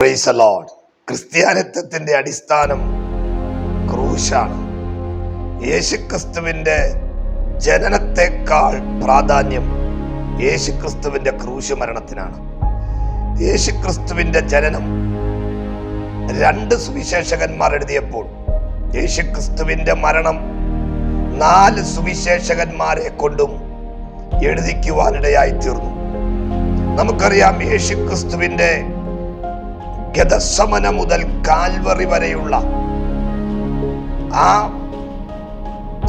Price ക്രിസ്ത്യാനിത്വത്തിന്റെ അടിസ്ഥാനം ക്രൂശാണ്. യേശുക്രിസ്തുവിന്റെ ജനനത്തെക്കാൾ പ്രാധാന്യം യേശുക്രിസ്തുവിന്റെ ക്രൂശ് മരണത്തിനാണ് യേശുക്രിസ്തുവിന്റെ ജനനം രണ്ട് സുവിശേഷകന്മാർ എഴുതിയപ്പോൾ യേശുക്രിസ്തുവിന്റെ മരണം നാല് സുവിശേഷകന്മാരെ കൊണ്ടും എഴുതിക്കുവാനിടയായി തീർന്നു. നമുക്കറിയാം യേശുക്രിസ്തുവിന്റെ ഗതസമന മുതൽ കാൽവറി വരെയുള്ള ആ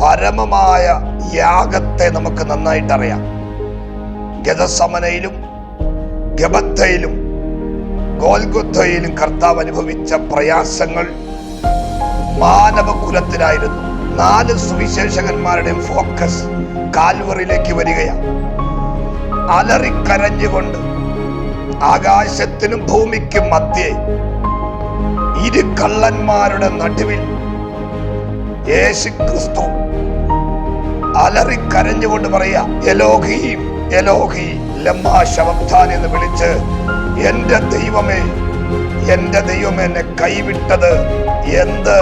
പരമമായ യാഗത്തെ നമുക്ക് നന്നായിട്ട് അറിയാം ഗതസമനയിലും ഗബത്തയിലും ഗോൽഗുത്തയിലും കർത്താവ് അനുഭവിച്ച പ്രയാസങ്ങൾ മാനവകുലത്തിലായിരുന്നു. നാല് സുവിശേഷകന്മാരുടെയും ഫോക്കസ് കാൽവറിലേക്ക് വരികയാണ്. അലറിക്കരഞ്ഞുകൊണ്ട് ആകാശത്തിനും ഭൂമിക്കും മധ്യേ ഇരു കള്ളന്മാരുടെ നടുവിൽ യേശു ക്രിസ്തു അലറിക്കരഞ്ഞുകൊണ്ട് പറയാ എലോഹീം എലോഹി ലമ്മാ എന്ന് വിളിച്ച് എന്റെ ദൈവമേ എന്റെ ദൈവമേ എന്നെ കൈവിട്ടത് എന്ത്?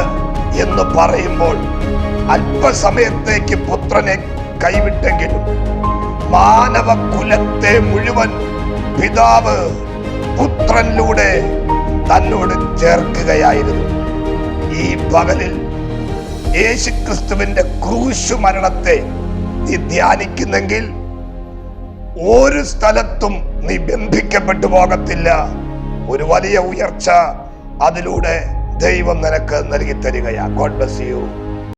എന്ന് പറയുമ്പോൾ അല്പസമയത്തേക്ക് പുത്രനെ കൈവിട്ടെങ്കിലും മാനവ കുലത്തെ മുഴുവൻ പിതാവ് പുത്രനിലൂടെ തന്നോട് ചേർക്കുകയായിരുന്നു. ഈ പകലിൽ യേശുക്രിസ്തുവിന്റെ ക്രൂശു മരണത്തെ നീ ധ്യാനിക്കുന്നെങ്കിൽ ഒരു സ്ഥലത്തും നീ ബന്ധിക്കപ്പെട്ടു പോകത്തില്ല. ഒരു വലിയ ഉയർച്ച അതിലൂടെ ദൈവം നിനക്ക് നൽകി തരികയാ ഗോഡ് ബ്ലസ് യു